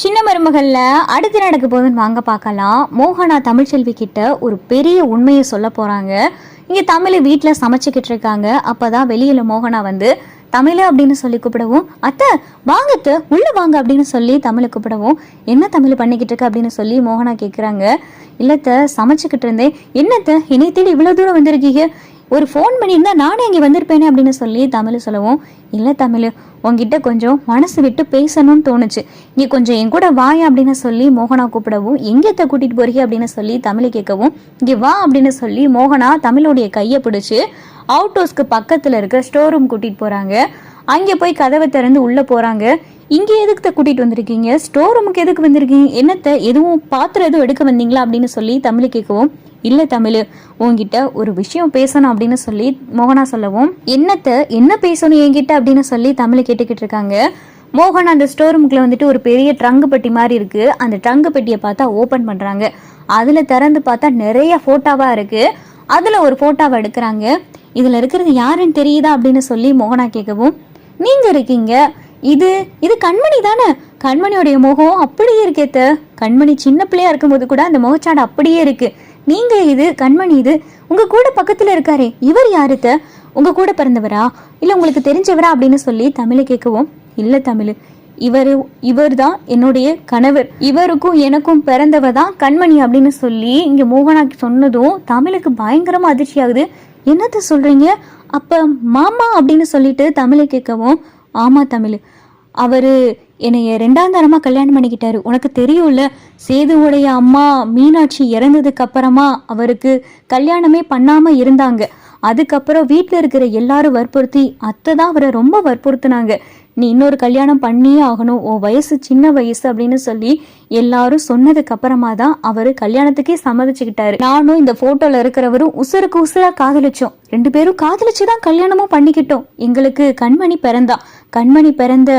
சின்ன மருமகள்ல அடுத்து நடக்க போகுதுன்னு வாங்க பார்க்கலாம். மோகனா தமிழ்ச்செல்வி கிட்ட ஒரு பெரிய உண்மையை சொல்ல போறாங்க. இங்க தமிழை வீட்டில் சமைச்சுக்கிட்டு இருக்காங்க. அப்பதான் வெளியில மோகனா வந்து தமிழ் அப்படின்னு சொல்லி கூப்பிடவும் அத்தை வாங்கத்து உள்ளே உள்ள வாங்க அப்படின்னு சொல்லி தமிழை கூப்பிடவும் என்ன தமிழ் பண்ணிக்கிட்டு இருக்க? அப்படின்னு சொல்லி மோகனா கேட்குறாங்க இல்லத்த சமைச்சுக்கிட்டு இருந்தேன். என்னத்த என்னை தேடி இவ்வளோ தூரம் வந்திருக்கீங்க? ஒரு ஃபோன் பண்ணியிருந்தா நானே இங்கே வந்திருப்பேனே அப்படின்னு சொல்லி தமிழ் சொல்லவும் இல்லை தமிழ் உங்ககிட்ட கொஞ்சம் மனசு விட்டு பேசணும்னு தோணுச்சு. நீ கொஞ்சம் என் கூட வாய் அப்படின்னு சொல்லி மோகனா கூப்பிடவும் எங்கேத்த கூட்டிகிட்டு போறீ அப்படின்னு சொல்லி தமிழை கேட்கவும் இங்கே வா அப்படின்னு சொல்லி மோகனா தமிழுடைய கையை பிடிச்சி அவுட் ஹவுஸ்க்கு பக்கத்தில் இருக்கிற ஸ்டோர் ரூம் கூட்டிகிட்டு போகிறாங்க அங்கே போய் கதவை திறந்து உள்ளே போகிறாங்க இங்கே எதுக்கு கூட்டிகிட்டு வந்திருக்கீங்க? ஸ்டோர் ரூமுக்கு எதுக்கு வந்திருக்கீங்க? என்னத்தை? எதுவும் பாத்திரம் எதுவும் எடுக்க வந்தீங்களா? அப்படின்னு சொல்லி தமிழ் கேட்கவும் இல்லை தமிழ் உங்ககிட்ட ஒரு விஷயம் பேசணும் அப்படின்னு சொல்லி மோகனா சொல்லவும் என்னத்தை? என்ன பேசணும் என்கிட்ட? அப்படின்னு சொல்லி தமிழ் கேட்டுக்கிட்டு இருக்காங்க. மோகன் அந்த ஸ்டோர் ரூமுக்குள்ள வந்துட்டு ஒரு பெரிய ட்ரங்கு பெட்டி மாதிரி இருக்கு. அந்த ட்ரங்கு பெட்டியை பார்த்தா ஓப்பன் பண்ணுறாங்க அதில் திறந்து பார்த்தா நிறைய ஃபோட்டோவாக இருக்கு. அதில் ஒரு ஃபோட்டோவை எடுக்கிறாங்க. இதில் இருக்கிறது யாருன்னு தெரியுதா? அப்படின்னு சொல்லி மோகனா கேட்கவும் நீங்க இருக்கீங்க. இது இது கண்மணி தானே? கண்மணியோடைய முகம் அப்படியே இருக்கேத்த கண்மணி சின்ன பிள்ளையா இருக்கும்போது கூட அந்த முகச்சாடு அப்படியே இருக்கு. நீங்க இது கண்மணி இது உங்க கூட பக்கத்துல இருக்காரே. இவர் யாருத்த உங்க கூட பிறந்தவரா? இல்ல உங்களுக்கு தெரிஞ்சவரா அப்படின்னு சொல்லி தமிழை கேட்கவும்? இல்ல தமிழ். இவர் இவர் தான் என்னுடைய கணவர். இவருக்கும் எனக்கும் பிறந்தவ தான் கண்மணி அப்படின்னு சொல்லி இங்க மோகனாக்கு சொன்னதும் தமிழுக்கு பயங்கரமா அதிர்ச்சி ஆகுது என்னத்த சொல்றீங்க? அப்ப மாமா அப்படின்னு சொல்லிட்டு தமிழை கேட்கவும் ஆமா தமிழ். அவரு என்னைய ரெண்டாம் தரமா கல்யாணம் பண்ணிக்கிட்டாரு. உனக்கு தெரியும்ல சேதுவுடைய அம்மா மீனாட்சி இறந்ததுக்கு அப்புறமா அவருக்கு கல்யாணமே பண்ணாம இருந்தாங்க. அதுக்கப்புறம் வீட்டில் இருக்கிற எல்லாரும் வற்புறுத்தி அத்தை தான் அவரை ரொம்ப வற்புறுத்தினாங்க. நீ இன்னொரு கல்யாணம் பண்ணியே ஆகணும். உன் வயசு சின்ன வயசு அப்படின்னு சொல்லி எல்லாரும் சொன்னதுக்கு அப்புறமா தான் அவர் கல்யாணத்துக்கே சம்மதிச்சுக்கிட்டாரு. நானும் இந்த போட்டோல இருக்கிறவரும் உசுருக்கு உசுரா காதலிச்சோம். ரெண்டு பேரும் காதலிச்சு தான் கல்யாணமும் பண்ணிக்கிட்டோம். எங்களுக்கு கண்மணி பிறந்தா. கண்மணி பிறந்த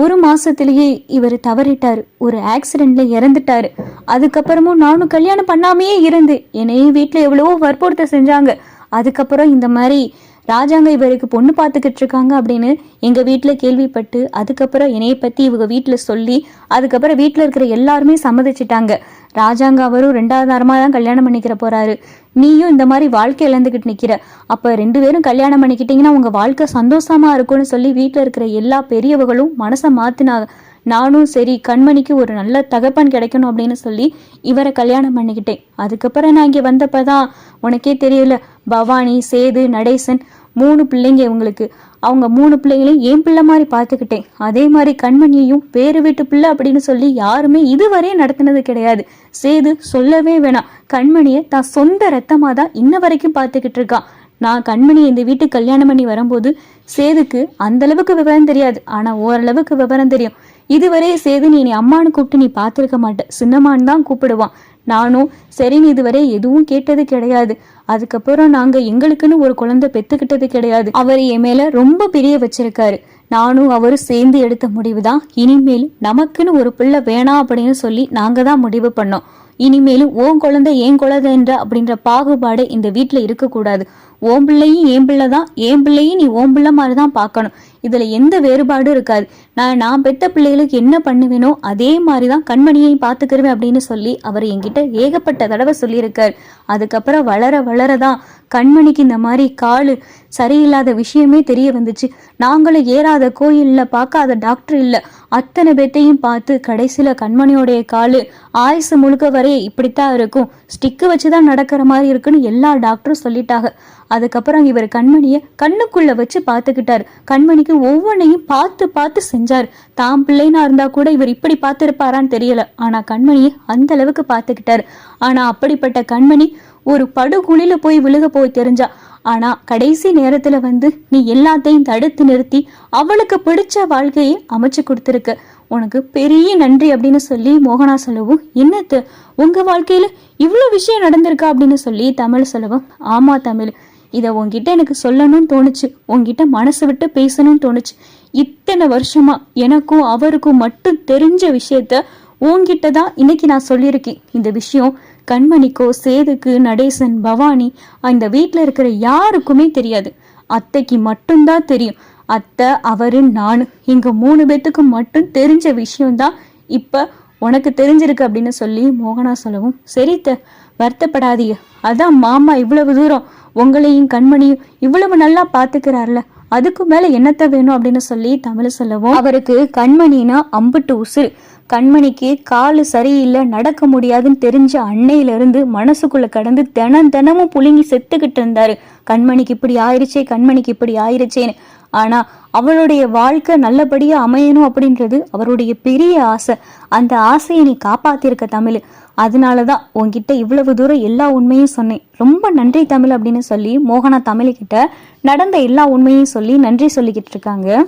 ஒரு மாசத்திலேயே இவர் தவறிட்டாரு. ஒரு ஆக்சிடென்ட்ல இறந்துட்டாரு. அதுக்கப்புறமும் நானும் கல்யாணம் பண்ணாமையே இருந்து. என்னையும் வீட்டில் எவ்வளவோ வற்புறுத்த செஞ்சாங்க. அதுக்கப்புறம் இந்த மாதிரி ராஜாங்க இவருக்கு பொண்ணு பார்த்துக்கிட்டு இருக்காங்க அப்படின்னு எங்கள் வீட்டில் கேள்விப்பட்டு அதுக்கப்புறம் என்னைய பற்றி இவங்க வீட்டில் சொல்லி அதுக்கப்புறம் வீட்டில் இருக்கிற எல்லாருமே சம்மதிச்சிட்டாங்க. ராஜாங்க அவரும் ரெண்டாவது வாரமாக தான் கல்யாணம் பண்ணிக்கிற போறாரு. நீயும் இந்த மாதிரி வாழ்க்கை இழந்துக்கிட்டு நிற்கிற அப்போ ரெண்டு பேரும் கல்யாணம் பண்ணிக்கிட்டீங்கன்னா உங்கள் வாழ்க்கை சந்தோஷமாக இருக்கும்னு சொல்லி வீட்டில் இருக்கிற எல்லா பெரியவர்களும் மனசை மாற்றினாங்க நானும் சரி கண்மணிக்கு ஒரு நல்ல தகப்பன் கிடைக்கணும் அப்படின்னு சொல்லி இவரை கல்யாணம் பண்ணிக்கிட்டேன். அதுக்கப்புறம் நான் இங்கே வந்தப்போ தான் உனக்கே தெரியல பவானி சேது நடேசன் மூணு பிள்ளைங்க இவங்களுக்கு. அவங்க மூணு பிள்ளைங்களையும் என் பிள்ளை மாதிரி பார்த்துக்கிட்டேன். அதே மாதிரி கண்மணியையும் வேறு வீட்டு பிள்ளை அப்படின்னு சொல்லி யாருமே இதுவரையும் நடத்தினது கிடையாது. சேது சொல்லவே வேணாம். கண்மணியை தான் சொந்த ரத்தமாக தான் இன்ன வரைக்கும் பார்த்துக்கிட்டு இருக்கான் நான் கண்மணி இந்த வீட்டுக்கு கல்யாணம் பண்ணி வரும்போது சேதுக்கு அந்த அளவுக்கு விவரம் தெரியாது. ஆனால் ஓரளவுக்கு விவரம் தெரியும். இதுவரை சேது நீ நீ அம்மானு கூப்பிட்டு நீ பார்த்துருக்க மாட்ட. சின்னம்மான்னு தான் கூப்பிடுவான். நானும் சரின்னு இதுவரை எதுவும் கேட்டது கிடையாது. அதுக்கப்புறம் நாங்க எங்களுக்குன்னு ஒரு குழந்தை பெத்துக்கிட்டது கிடையாது. அவர் என் மேல ரொம்ப பிரிய வச்சிருக்காரு. நானும் அவரும் சேர்ந்து எடுத்த முடிவு தான் இனிமேல் நமக்குன்னு ஒரு பிள்ளை வேணாம் அப்படின்னு சொல்லி நாங்க தான் முடிவு பண்ணோம். இனிமேலும் ஓன் குழந்தை ஏன் குழந்தைன்ற அப்படின்ற பாகுபாடு இந்த வீட்டில் இருக்கக்கூடாது. ஓம் பிள்ளையும் ஏன் பிள்ளை தான். ஏன் பிள்ளையும் நீ ஓம் பிள்ளை மாதிரி தான் பார்க்கணும். இதில் எந்த வேறுபாடும் இருக்காது. நான் நான் பெத்த பிள்ளைகளுக்கு என்ன பண்ணுவேனோ அதே மாதிரி தான் கண்மணியையும் பார்த்துக்கிருவேன் அப்படின்னு சொல்லி அவர் என்கிட்ட ஏகப்பட்ட தடவை சொல்லியிருக்கார். அதுக்கப்புறம் வளர வளரதான் கண்மணிக்கு இந்த மாதிரி கால் சரியில்லாத விஷயமே தெரிய வந்துச்சு. நாங்களும் ஏறாத கோயிலில் பார்க்காத டாக்டர் இல்லை. அத்தனை பேத்தையும் பார்த்து கடைசியில் கண்மணியோடைய கால் ஆயுசு முழுக்க வரைய இப்படித்தான் இருக்கும். ஸ்டிக்கு வச்சு தான் நடக்கிற மாதிரி இருக்குன்னு எல்லா டாக்டரும் சொல்லிட்டாங்க. அதுக்கப்புறம் இவர் கண்மணியை கண்ணுக்குள்ள வச்சு பார்த்துக்கிட்டார். கண்மணிக்கு ஒவ்வொன்றையும் பார்த்து பார்த்து செஞ்சார். தாம் பிள்ளைனா இருந்தா கூட இவர் இப்படி பார்த்துருப்பாரான்னு தெரியல. ஆனா கண்மணியை அந்த அளவுக்கு பார்த்துக்கிட்டார். ஆனா அப்படிப்பட்ட கண்மணி ஒரு படுகுழில போய் விழுக போய் தெரிஞ்சா ஆனா கடைசி நேரத்துல வந்து நீ எல்லாத்தையும் தடுத்து நிறுத்தி அவளுக்கு பிடிச்ச வாழ்க்கையை அமைச்சு கொடுத்துருக்க. உனக்கு பெரிய நன்றி அப்படின்னு சொல்லி மோகனா சொல்லவும் என்னத்து உங்க வாழ்க்கையில இவ்வளோ விஷயம் நடந்திருக்கா அப்படின்னு சொல்லி தமிழ் சொல்லவும் ஆமா தமிழ். இதை உங்ககிட்ட எனக்கு சொல்லணும்னு தோணுச்சு. உங்ககிட்ட மனசை விட்டு பேசணும்னு தோணுச்சு. இத்தனை வருஷமா எனக்கும் அவருக்கும் மட்டும் தெரிஞ்ச விஷயத்த உன்கிட்ட தான் இன்னைக்கு நான் சொல்லியிருக்கேன் இந்த விஷயம் கண்மணிக்கோ சேதுக்கு நடேசன் பவானி அந்த வீட்டில் இருக்கிற யாருக்குமே தெரியாது. அத்தைக்கு மட்டும்தான் தெரியும். அத்தை அவரு நான். எங்கள் மூணு பேத்துக்கு மட்டும் தெரிஞ்ச விஷயம்தான் இப்போ உனக்கு தெரிஞ்சிருக்கு அப்படின்னு சொல்லி மோகனா சொல்லவும் சரி த வருத்தப்படாதீங்க. அதான் மாமா இவ்வளவு தூரம் உங்களையும் கண்மணியும் இவ்வளவு நல்லா பார்த்துக்கிறார்ல அதுக்கு மேல என்னத்த வேணும்? அப்படின்னு சொல்லி தமிழ் சொல்லவும் அவருக்கு கண்மணினா அம்புட்டு உசுறு. கண்மணிக்கு காலு சரியில்லை நடக்க முடியாதுன்னு தெரிஞ்ச அன்னையில இருந்து மனசுக்குள்ள கடந்து தினம் தினமும் புழுங்கி செத்துக்கிட்டு இருந்தாரு. கண்மணிக்கு இப்படி ஆயிடுச்சே கண்மணிக்கு இப்படி ஆயிருச்சேன்னு. ஆனா அவளுடைய வாழ்க்கை நல்லபடியா அமையணும் அப்படின்றது அவருடைய பெரிய ஆசை. அந்த ஆசையை நீ காப்பாத்திருக்க தமிழ். அதனால தான் உன்கிட்ட இவ்வளவு தூரம் எல்லா உண்மையும் சொன்னேன். ரொம்ப நன்றி தமிழ் அப்படின்னு சொல்லி மோகனா தமிழ்கிட்ட நடந்த எல்லா உண்மையும் சொல்லி நன்றி சொல்லிக்கிட்டு இருக்காங்க.